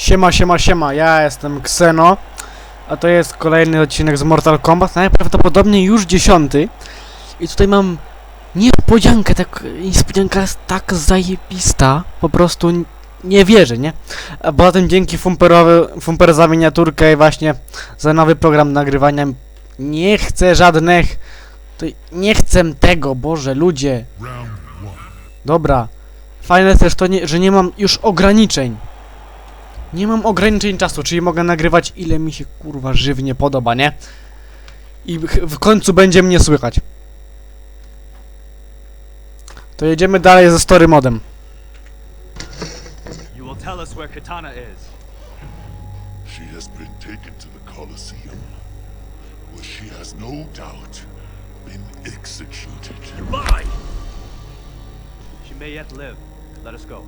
Siema, siema, siema, ja jestem Xeno, a to jest kolejny odcinek z Mortal Kombat, najprawdopodobniej już dziesiąty. I tutaj mam niespodziankę, tak, niespodzianka jest tak zajebista, po prostu nie wierzę, nie? A poza tym dzięki Fumperowy, Fumper za miniaturkę i właśnie za nowy program nagrywania nie chcę żadnych, nie chcę tego, Boże, ludzie. Dobra, fajne też to, nie, że nie mam już ograniczeń. Nie mam ograniczeń czasu, czyli mogę nagrywać ile mi się kurwa żywnie podoba, nie? I w, końcu będzie mnie słychać. To jedziemy dalej ze story modem. You will tell us where Katana is. She has been taken to the Colosseum, where she has no doubt been executed. You lie! She may yet live. Let us go.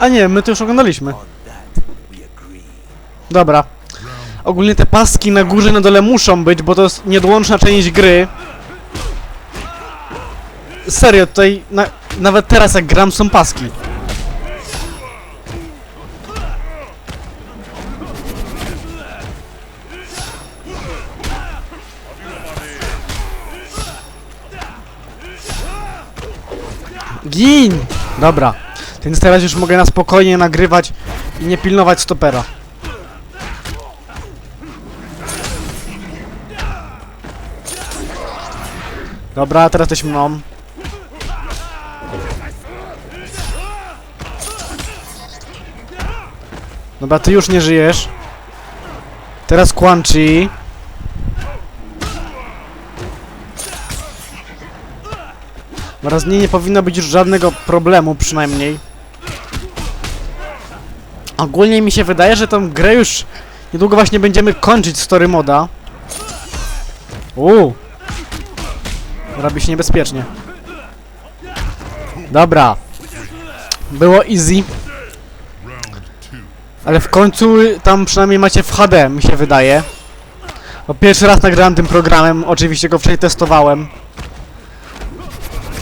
A nie, my to już oglądaliśmy. Dobra. Ogólnie te paski na górze na dole muszą być, bo to jest nieodłączna część gry. Serio, tutaj na, nawet teraz jak gram są paski. Gin! Dobra. Więc teraz już mogę na spokojnie nagrywać i nie pilnować stopera. Dobra, teraz jesteśmy mną. Dobra, ty już nie żyjesz. Teraz Quan Chi. Dobra, z niej nie powinno być już żadnego problemu przynajmniej. Ogólnie mi się wydaje, że tą grę już niedługo właśnie będziemy kończyć story moda. Uuu. Robi się niebezpiecznie. Dobra. Było easy. Ale w końcu tam przynajmniej macie w HD, mi się wydaje. Bo pierwszy raz nagrałem tym programem, oczywiście go wcześniej testowałem.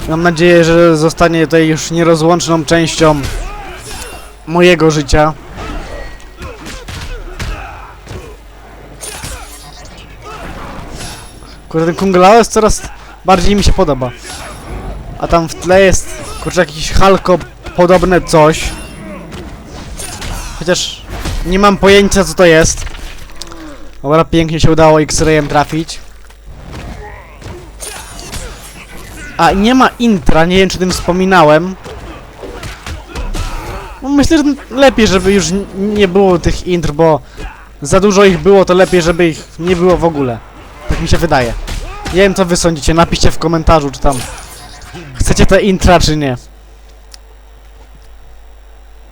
Mam nadzieję, że zostanie tutaj już nierozłączną częścią mojego życia. Kurde, ten Kung Lao jest coraz bardziej mi się podoba. A tam w tle jest, kurczę, jakiś halko podobne coś. Chociaż nie mam pojęcia co to jest. Dobra, pięknie się udało X-Rayem trafić. A nie ma intra, nie wiem czy tym wspominałem. No, myślę, że lepiej, żeby już nie było tych intr, bo za dużo ich było, to lepiej, żeby ich nie było w ogóle. Tak mi się wydaje. Nie wiem co wy sądzicie, napiszcie w komentarzu, czy tam chcecie te intra, czy nie.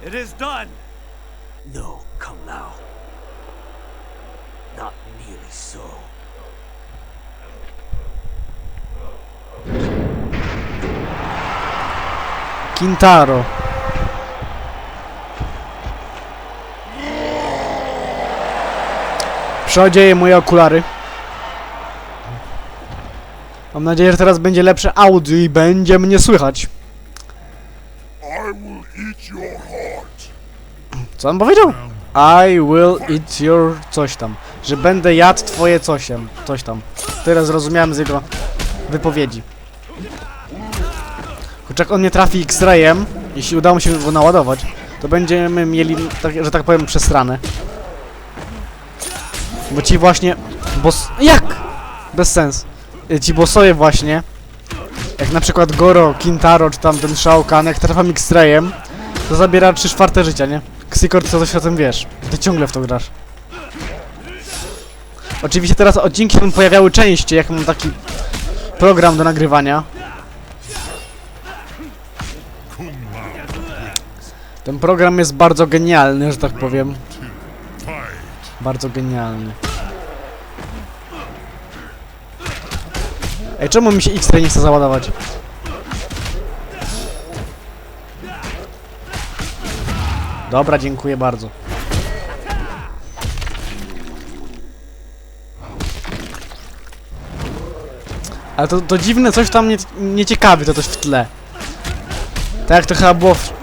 It is done! Kintaro. Przeodzieję moje okulary. Mam nadzieję, że teraz będzie lepsze audio i będzie mnie słychać. Co on powiedział? I will eat your coś tam. Że będę jadł twoje cosiem. Coś tam. Tyle zrozumiałem z jego wypowiedzi. Jak on nie trafi X-rayem, jeśli uda mu się go naładować, to będziemy mieli, tak, że tak powiem, przestranę. Bo ci właśnie... Bos... Jak? Bez sens. Y, Ci bossowie właśnie, jak na przykład Goro, Kintaro, czy tam ten Shao Kahn, jak trafiam X-rayem, to zabiera 3 czwarte życia, nie? Xikor, co coś o tym wiesz. Ty ciągle w to grasz. Oczywiście teraz odcinki będą pojawiały częściej, jak mam taki program do nagrywania. Ten program jest bardzo genialny, że tak powiem. Bardzo genialny. Ej, czemu mi się X-Ray nie chce załadować? Dobra, dziękuję bardzo. Ale to, to dziwne, coś tam nie, nieciekawe to coś w tle. Tak to chyba było w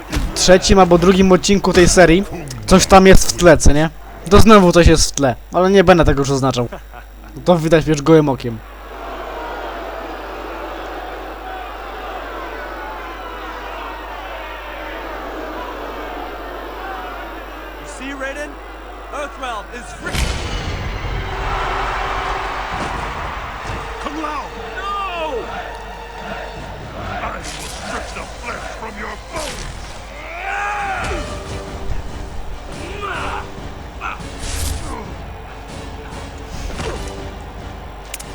trzecim albo drugim odcinku tej serii. Coś tam jest w tle, co nie? To znowu coś jest w tle, ale nie będę tego już oznaczał. To widać wiesz gołym okiem.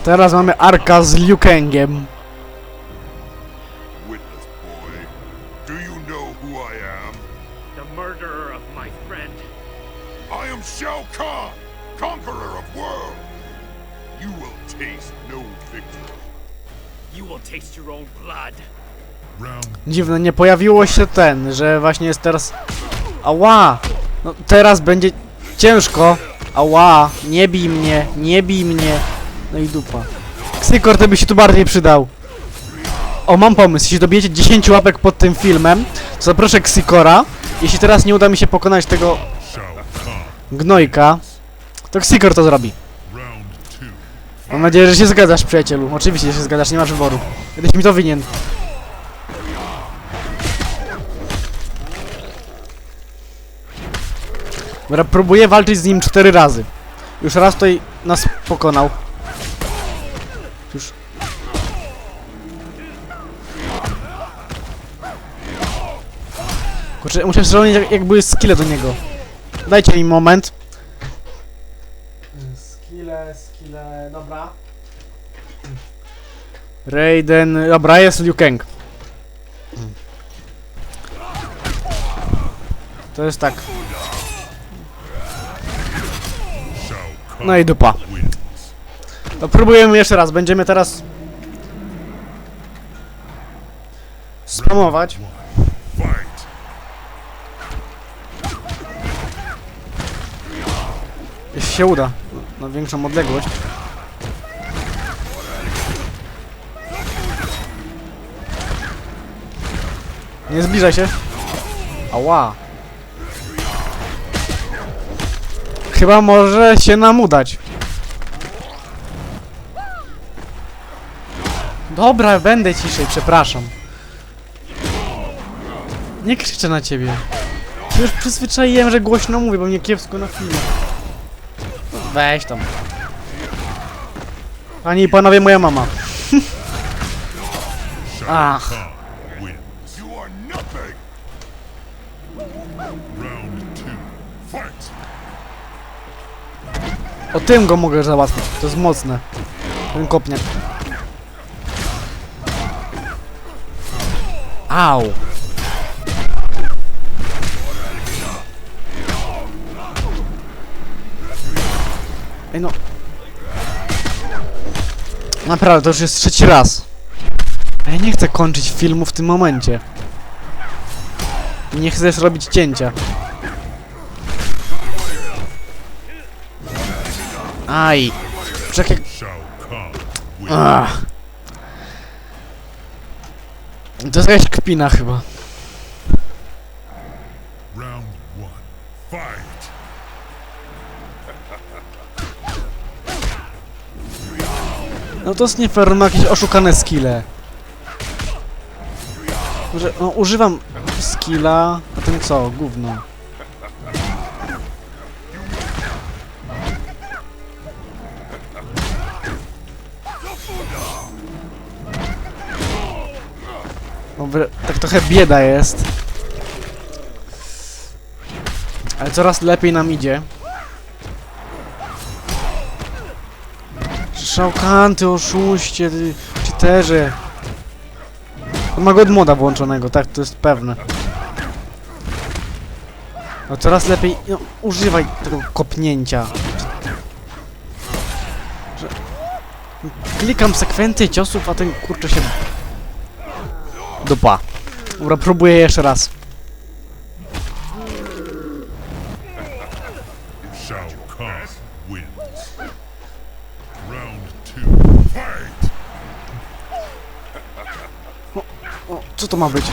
Teraz mamy Arka z Liu Kangiem. Witness, boy. Do you know who I am? The murderer of my friend. I am Shao Kahn, conqueror of worlds. You will taste no victory. You will taste your own blood. Round Dziwne, nie pojawiło się ten, że właśnie jest teraz... Ała! No teraz będzie ciężko. Ała! Nie bij mnie, nie bij mnie. No i dupa. Xykor, ty by się tu bardziej przydał. O, mam pomysł. Jeśli dobijecie 10 łapek pod tym filmem, to zaproszę Xykora. Jeśli teraz nie uda mi się pokonać tego gnojka, to Xykor to zrobi. Mam nadzieję, że się zgadzasz, przyjacielu. Oczywiście, że się zgadzasz, nie masz wyboru. Kiedyś mi to winien. Dobra, próbuję walczyć z nim cztery razy. Już raz tutaj nas pokonał. Kurczę, muszę zrobić jak, jak były skille do niego. Dajcie mi moment. Skille, skille, dobra. Raiden, dobra, jest Liu Kang. To jest tak. No i dupa. No próbujemy jeszcze raz, będziemy teraz spamować. Jeśli się uda. Na większą odległość. Nie zbliżaj się. Ała. Chyba może się nam udać. Dobra, będę ciszej, przepraszam. Nie krzyczę na ciebie. Już przyzwyczaiłem, że głośno mówię, bo mnie kiepsko na filmie. Weź tam. Panie i panowie, moja mama. Ach. O tym go mogę załatwić. To jest mocne. Ten kopniak. Au. Ej no. Naprawdę, to już jest trzeci raz. A ja nie chcę kończyć filmu w tym momencie. Nie chcesz robić cięcia. Aj. Czekaj. Ach. To jest jakaś kpina chyba. No to jest nie fair, ma jakieś oszukane skille. Że, no, używam skilla, a ten co? Gówno. Dobra, tak trochę bieda jest. Ale coraz lepiej nam idzie. Szałkan, ty oszuście, ty cheaterze. On ma go od moda włączonego, tak, to jest pewne. No coraz lepiej, no, używaj tego kopnięcia. Że... Klikam sekwencję ciosów, a ten kurczę się... Dupa. Dobra, próbuję jeszcze raz. Co to ma być?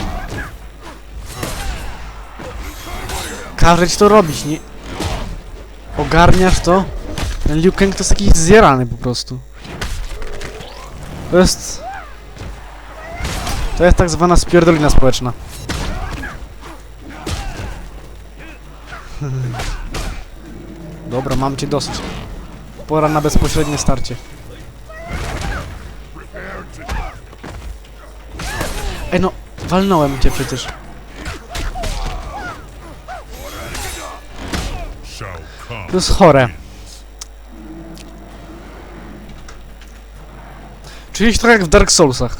Każę ci to robić, nie... Ogarniasz to? Ten Liu Kang to jest jakiś zjarany po prostu. To jest... To jest tak zwana spierdolina społeczna. Dobra, mam cię dosyć. Pora na bezpośrednie starcie. Ej no, walnąłem cię przecież. To jest chore. Czyli trochę jak w Dark Soulsach.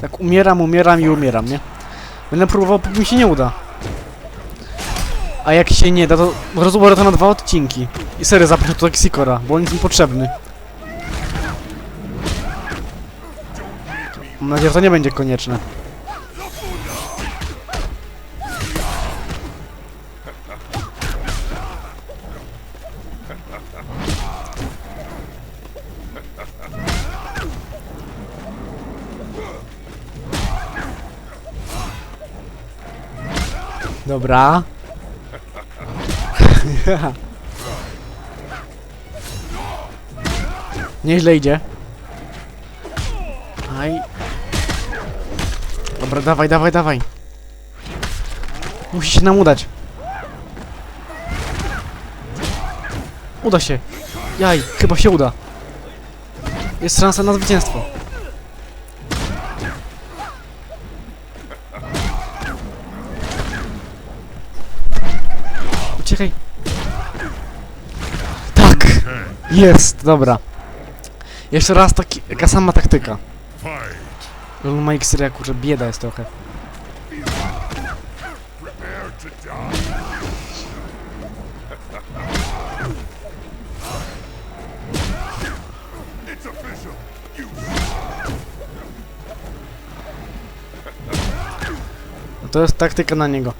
Tak umieram, umieram i umieram, nie? Będę próbował, póki mi się nie uda. A jak się nie da, to rozłożę to na dwa odcinki. I serio zaproszę tu Sikora, bo on jest mi potrzebny. Mam nadzieję, że to nie będzie konieczne. Dobra. Nieźle idzie. Aj. Dobra, dawaj, dawaj, dawaj. Musi się nam udać. Uda się. Jaj, chyba się uda. Jest szansa na zwycięstwo. Uciekaj. Tak! Jest, dobra. Jeszcze raz taki, taka sama taktyka. Lul ma X-ray, kurczę, bieda jest trochę. No to jest taktyka na niego.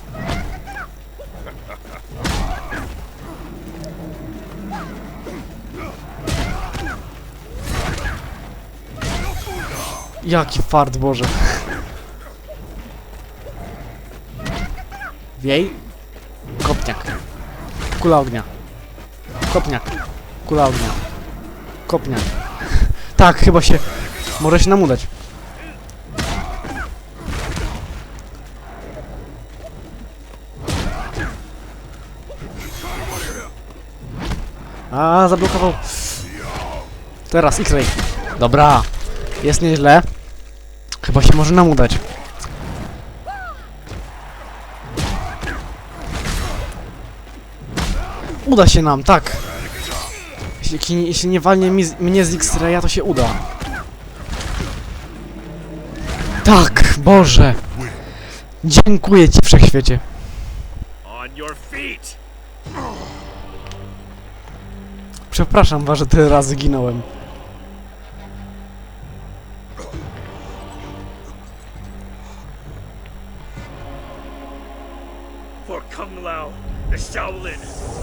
Jaki fart, Boże. Wiej. Kopniak. Kula ognia. Kopniak. Kula ognia. Kopniak. Tak, chyba się... Może się nam udać. A, zablokował. Teraz X-ray. Dobra. Jest nieźle. Chyba się może nam udać. Uda się nam, tak. Jeśli, jeśli nie walnie mi, mnie z X-raya, to się uda. Tak, Boże. Dziękuję Ci, Wszechświecie. Przepraszam Was, że tyle razy ginąłem.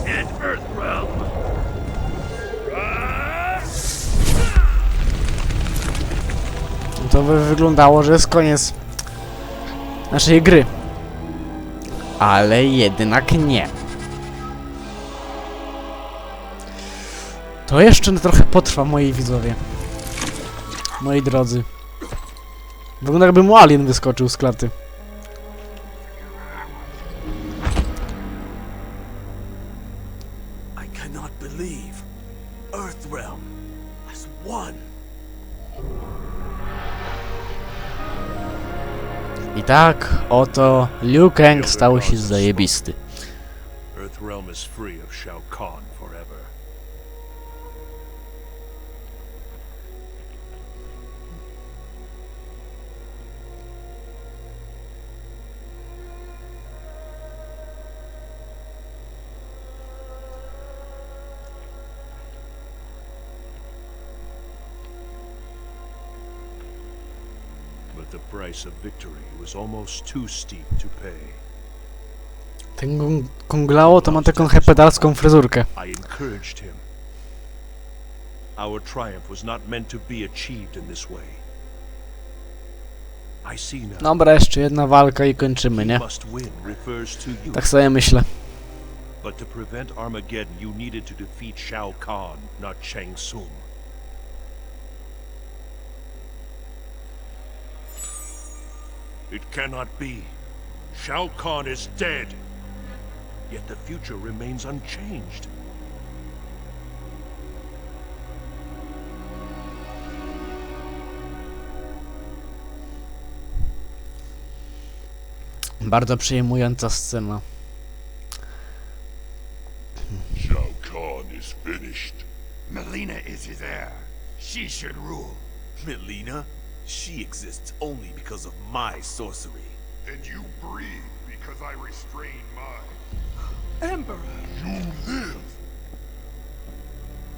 And Earth Realm! To by wyglądało, że jest koniec naszej gry. Ale jednak nie. To jeszcze trochę potrwa, moi widzowie. Moi drodzy. Wygląda jakby mu alien wyskoczył z klaty. Tak oto Liu Kang stał się zajebisty. Earthrealm is free of Shao Kahn forever. Price of victory was almost too steep to pay. Ten to ma taką fryzurkę. I encouraged him. Our triumph was not meant to be achieved in this way. I see now. Dobra, jeszcze jedna walka i kończymy, nie? Must win refers to you. Tak sobie myślę. But to prevent Armageddon, you needed to defeat Shao Kahn, not Shang Tsung. It cannot be. Shao Kahn is dead. Yet the future remains unchanged. Bardzo przejmująca scena. Shao Kahn is finished. Melina is his heir. She should rule. Melina? She exists only because of my sorcery. And you breathe because I restrain mine. Emperor! You live!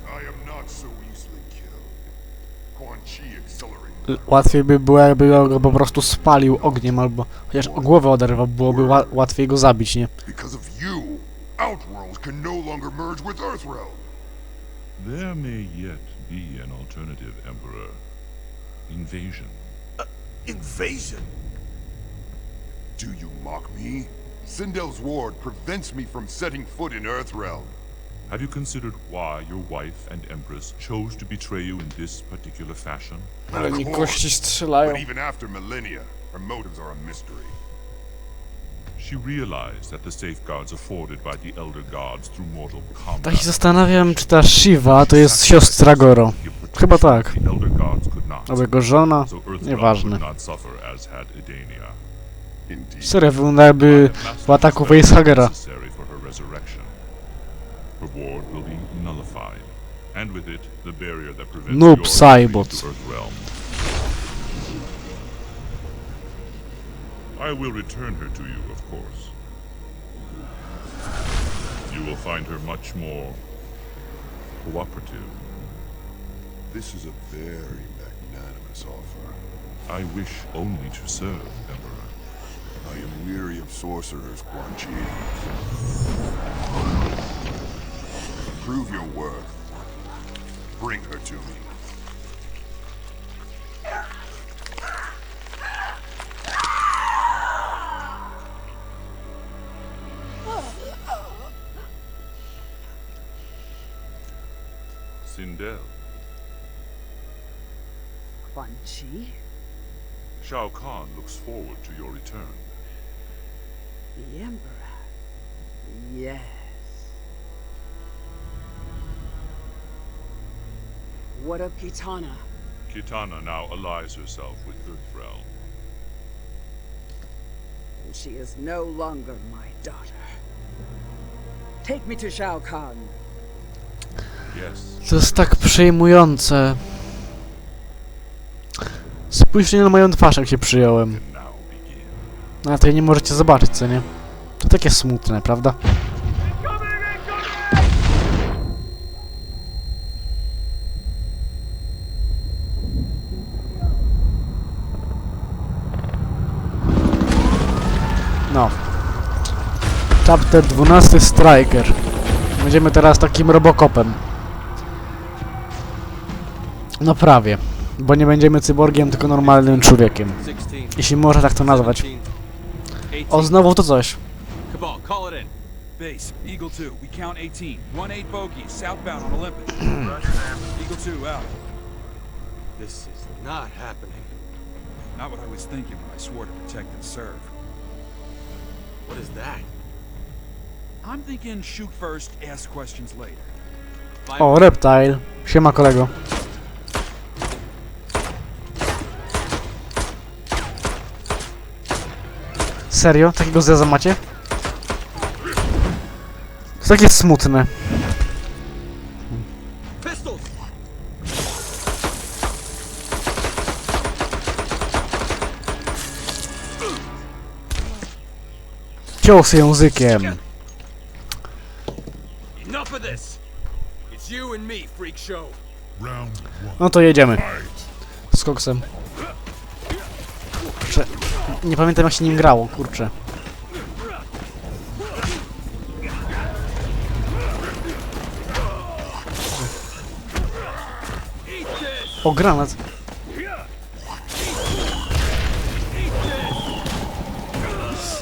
I am not so easily killed. Quan Chi accelerated. Łatwiej by było, jakby go po prostu spalił ogniem, albo chociaż głowę oderwał, byłoby ła łatwiej go zabić, nie? Because of you, Outworld can no longer merge with Earthrealm. There may yet be an alternative, Emperor. Invasion. Uh, invasion? Do you mock me? Sindel's ward prevents me from setting foot in Earthrealm. Have you considered why your wife and Empress chose to betray you in this particular fashion? Ale mi course. But even after millennia, her motives are a mystery. She realized that the safeguards afforded by the Elder Gods through mortal combat. Tak się zastanawiam, czy ta Shiva to jest siostra Goro. Chyba tak. The Elder Gods could not. Albo jego żona. So Nieważne. would not suffer as had Edenia. Indeed. Serio, wygląda jakby w ataku Facehagera. necessary for her resurrection. Her ward will be nullified, and with it, the barrier that prevents Noob your Saibot. I will return her to you, course. You will find her much more cooperative. This is a very magnanimous offer. I wish only to serve, Emperor. I am weary of sorcerers, Quan Chi. Prove your worth. Bring her to me. Sindel, Quan Chi? Shao Kahn looks forward to your return. The Emperor? Yes. What of Kitana? Kitana now allies herself with Earthrealm. And she is no longer my daughter. Take me to Shao Kahn. To jest tak przejmujące. Spójrzcie na moją twarz, jak się przyjąłem. ale to nie możecie zobaczyć, co nie? To takie smutne, prawda? No. Chapter 12 Striker. Będziemy teraz takim robokopem. No prawie. Bo nie będziemy cyborgiem, tylko normalnym człowiekiem. 16, Jeśli można tak to nazwać. 17, 18. O, znowu to coś. Cabal, call it in. Base, Eagle 2, we count 18. 1-8 bogey, southbound on Olympus. Eagle 2 out. This is not happening. Not what I was thinking when I swore to protect and serve. What is that? I'm thinking shoot first, ask questions later. O, Reptile. Siema kolego. Serio? Takiego zeza macie? To takie smutne. Cios językiem. No to jedziemy. Z koksem. Nie pamiętam jak się nim grało, kurczę. O, granat.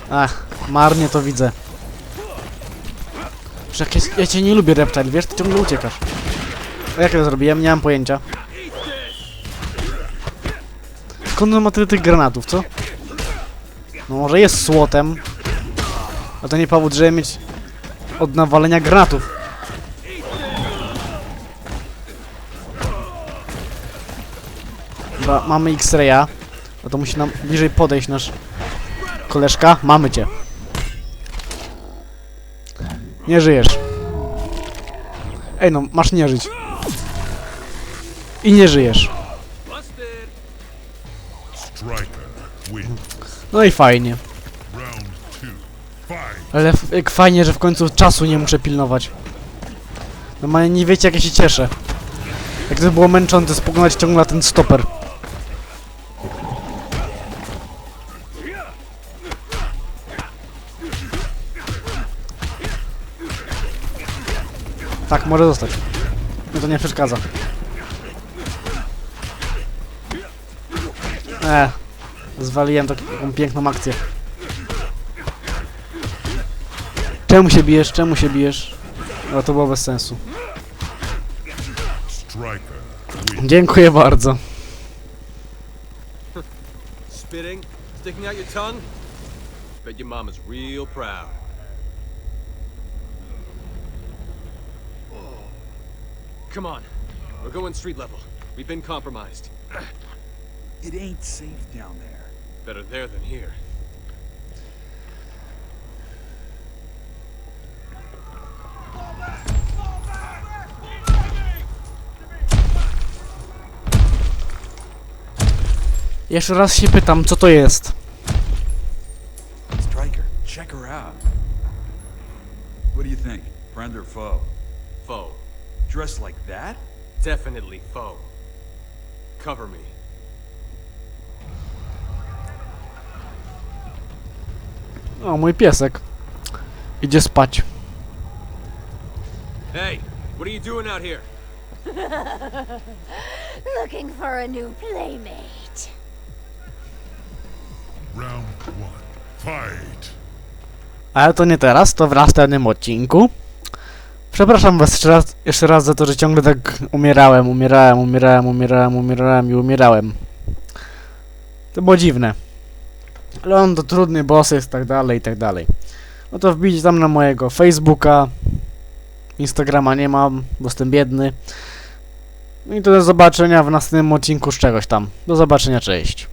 Ach, marnie to widzę. Przecież ja, ja cię nie lubię, Reptile, wiesz? Ty ciągle uciekasz. A jak to zrobiłem? Nie mam pojęcia. Skąd on ma tyle tych granatów, co? No może jest słotem. A to nie powód, żeby mieć od nawalenia granatów. Dobra, mamy X-Raya. No to musi nam bliżej podejść nasz koleżka. Mamy cię. Nie żyjesz. Ej no, masz nie żyć. I nie żyjesz. No i fajnie. Ale fajnie, że w końcu czasu nie muszę pilnować. Normalnie nie wiecie jak ja się cieszę. Jak to było męczące spoglądać ciągle ten stoper. Tak, może zostać. Mi to nie przeszkadza. E, zwaliłem taką piękną akcję. Czemu się bijesz? Czemu się bijesz? No to było bez sensu. Dziękuję bardzo. Spitting? Sticking out your tongue? Bet your mama's real proud. Come on. We're going street level. We've been compromised. It ain't safe down there. Better there than here. Jeszcze raz się pytam, co to jest? Striker, check her out. What do you think? Friend or foe? Foe. Dressed like that? Definitely foe. Cover me. O, mój piesek. Idzie spać. Hey, what are you doing out here? Looking for a new playmate. Round one. Fight. Ale to nie teraz, to w następnym odcinku. Przepraszam was jeszcze raz, jeszcze raz za to, że ciągle tak umierałem, umierałem, umierałem, umierałem, umierałem i umierałem. To było dziwne. Ale on to trudny boss jest, tak dalej, i tak dalej. No to wbić tam na mojego Facebooka. Instagrama nie mam, bo jestem biedny. No i to do zobaczenia w następnym odcinku z czegoś tam. Do zobaczenia, cześć.